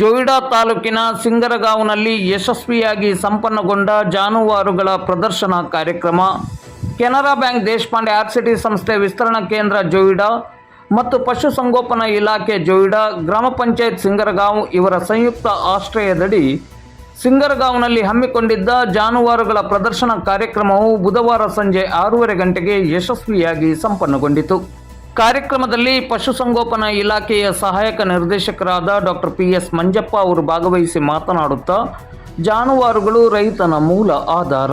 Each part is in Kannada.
ಜೋಯಿಡಾ ತಾಲೂಕಿನ ಸಿಂಗರಗಾಂವ್ನಲ್ಲಿ ಯಶಸ್ವಿಯಾಗಿ ಸಂಪನ್ನಗೊಂಡ ಜಾನುವಾರುಗಳ ಪ್ರದರ್ಶನ ಕಾರ್ಯಕ್ರಮ. ಕೆನರಾ ಬ್ಯಾಂಕ್ ದೇಶಪಾಂಡೆ ಆರ್ಸಿಟಿ ಸಂಸ್ಥೆ ವಿಸ್ತರಣಾ ಕೇಂದ್ರ ಜೋಯಿಡಾ ಮತ್ತು ಪಶುಸಂಗೋಪನಾ ಇಲಾಖೆ ಜೋಯಿಡಾ, ಗ್ರಾಮ ಪಂಚಾಯತ್ ಸಿಂಗರಗಾಂವ್ ಇವರ ಸಂಯುಕ್ತ ಆಶ್ರಯದಡಿ ಸಿಂಗರಗಾಂವ್ನಲ್ಲಿ ಹಮ್ಮಿಕೊಂಡಿದ್ದ ಜಾನುವಾರುಗಳ ಪ್ರದರ್ಶನ ಕಾರ್ಯಕ್ರಮವು ಬುಧವಾರ ಸಂಜೆ ಆರೂವರೆ ಗಂಟೆಗೆ ಯಶಸ್ವಿಯಾಗಿ ಸಂಪನ್ನಗೊಂಡಿತು. ಕಾರ್ಯಕ್ರಮದಲ್ಲಿ ಪಶುಸಂಗೋಪನಾ ಇಲಾಖೆಯ ಸಹಾಯಕ ನಿರ್ದೇಶಕರಾದ ಡಾಕ್ಟರ್ ಪಿ ಎಸ್ ಮಂಜಪ್ಪ ಅವರು ಭಾಗವಹಿಸಿ ಮಾತನಾಡುತ್ತಾ, ಜಾನುವಾರುಗಳು ರೈತನ ಮೂಲ ಆಧಾರ.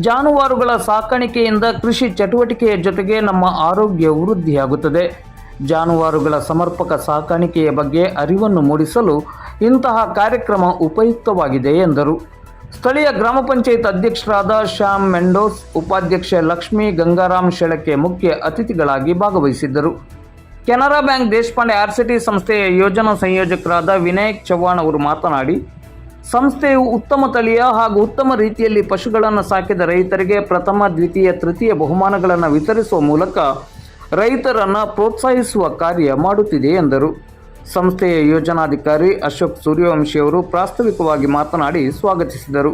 ಜಾನುವಾರುಗಳ ಸಾಕಾಣಿಕೆಯಿಂದ ಕೃಷಿ ಚಟುವಟಿಕೆಯ ಜೊತೆಗೆ ನಮ್ಮ ಆರೋಗ್ಯ ವೃದ್ಧಿಯಾಗುತ್ತದೆ. ಜಾನುವಾರುಗಳ ಸಮರ್ಪಕ ಸಾಕಾಣಿಕೆಯ ಬಗ್ಗೆ ಅರಿವನ್ನು ಮೂಡಿಸಲು ಇಂತಹ ಕಾರ್ಯಕ್ರಮ ಉಪಯುಕ್ತವಾಗಿದೆ ಎಂದರು. ಸ್ಥಳೀಯ ಗ್ರಾಮ ಪಂಚಾಯತ್ ಅಧ್ಯಕ್ಷರಾದ ಶ್ಯಾಮ್ ಮೆಂಡೋಸ್, ಉಪಾಧ್ಯಕ್ಷೆ ಲಕ್ಷ್ಮಿ ಗಂಗಾರಾಮ್ ಶೆಳಕೆ ಮುಖ್ಯ ಅತಿಥಿಗಳಾಗಿ ಭಾಗವಹಿಸಿದ್ದರು. Canara bank Deshpande R RSETI ಸಂಸ್ಥೆಯ ಯೋಜನಾ ಸಂಯೋಜಕರಾದ ವಿನಾಯಕ್ ಚವ್ಹಾಣ್ ಅವರು ಮಾತನಾಡಿ, ಸಂಸ್ಥೆಯು ಉತ್ತಮ ತಳಿಯ ಹಾಗೂ ಉತ್ತಮ ರೀತಿಯಲ್ಲಿ ಪಶುಗಳನ್ನು ಸಾಕಿದ ರೈತರಿಗೆ ಪ್ರಥಮ, ದ್ವಿತೀಯ, ತೃತೀಯ ಬಹುಮಾನಗಳನ್ನು ವಿತರಿಸುವ ಮೂಲಕ ರೈತರನ್ನು ಪ್ರೋತ್ಸಾಹಿಸುವ ಕಾರ್ಯ ಮಾಡುತ್ತಿದೆ ಎಂದರು. ಸಂಸ್ಥೆಯ ಯೋಜನಾಧಿಕಾರಿ ಅಶೋಕ್ ಸೂರ್ಯವಂಶಿಯವರು ಪ್ರಾಸ್ತಾವಿಕವಾಗಿ ಮಾತನಾಡಿ ಸ್ವಾಗತಿಸಿದರು.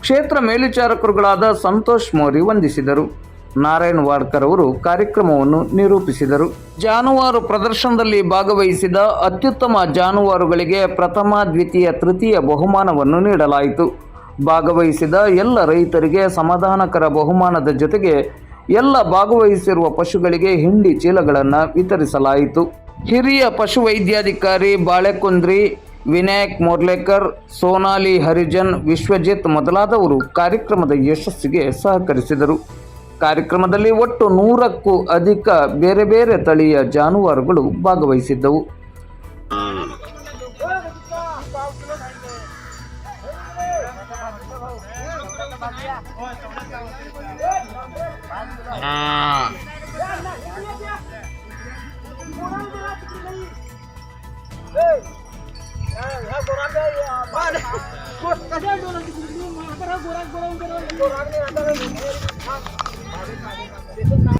ಕ್ಷೇತ್ರ ಮೇಲ್ವಿಚಾರಕರುಗಳಾದ ಸಂತೋಷ್ ಮೋರಿ ವಂದಿಸಿದರು. ನಾರಾಯಣ್ ವಾಡ್ಕರ್ ಅವರು ಕಾರ್ಯಕ್ರಮವನ್ನು ನಿರೂಪಿಸಿದರು. ಜಾನುವಾರು ಪ್ರದರ್ಶನದಲ್ಲಿ ಭಾಗವಹಿಸಿದ ಅತ್ಯುತ್ತಮ ಜಾನುವಾರುಗಳಿಗೆ ಪ್ರಥಮ, ದ್ವಿತೀಯ, ತೃತೀಯ ಬಹುಮಾನವನ್ನು ನೀಡಲಾಯಿತು. ಭಾಗವಹಿಸಿದ ಎಲ್ಲ ರೈತರಿಗೆ ಸಮಾಧಾನಕರ ಬಹುಮಾನದ ಜೊತೆಗೆ ಎಲ್ಲ ಭಾಗವಹಿಸಿರುವ ಪಶುಗಳಿಗೆ ಹಿಂಡಿ ಚೀಲಗಳನ್ನು ವಿತರಿಸಲಾಯಿತು. ಹಿರಿಯ ಪಶುವೈದ್ಯಾಧಿಕಾರಿ ಬಾಳೆಕುಂದ್ರಿ, ವಿನಾಯಕ್ ಮೊರ್ಲೇಕರ್, ಸೋನಾಲಿ ಹರಿಜನ್, ವಿಶ್ವಜಿತ್ ಮೊದಲಾದವರು ಕಾರ್ಯಕ್ರಮದ ಯಶಸ್ಸಿಗೆ ಸಹಕರಿಸಿದರು. ಕಾರ್ಯಕ್ರಮದಲ್ಲಿ ಒಟ್ಟು ನೂರಕ್ಕೂ ಅಧಿಕ ಬೇರೆ ಬೇರೆ ತಳಿಯ ಜಾನುವಾರುಗಳು ಭಾಗವಹಿಸಿದ್ದವು. गोराग गोराग गोराग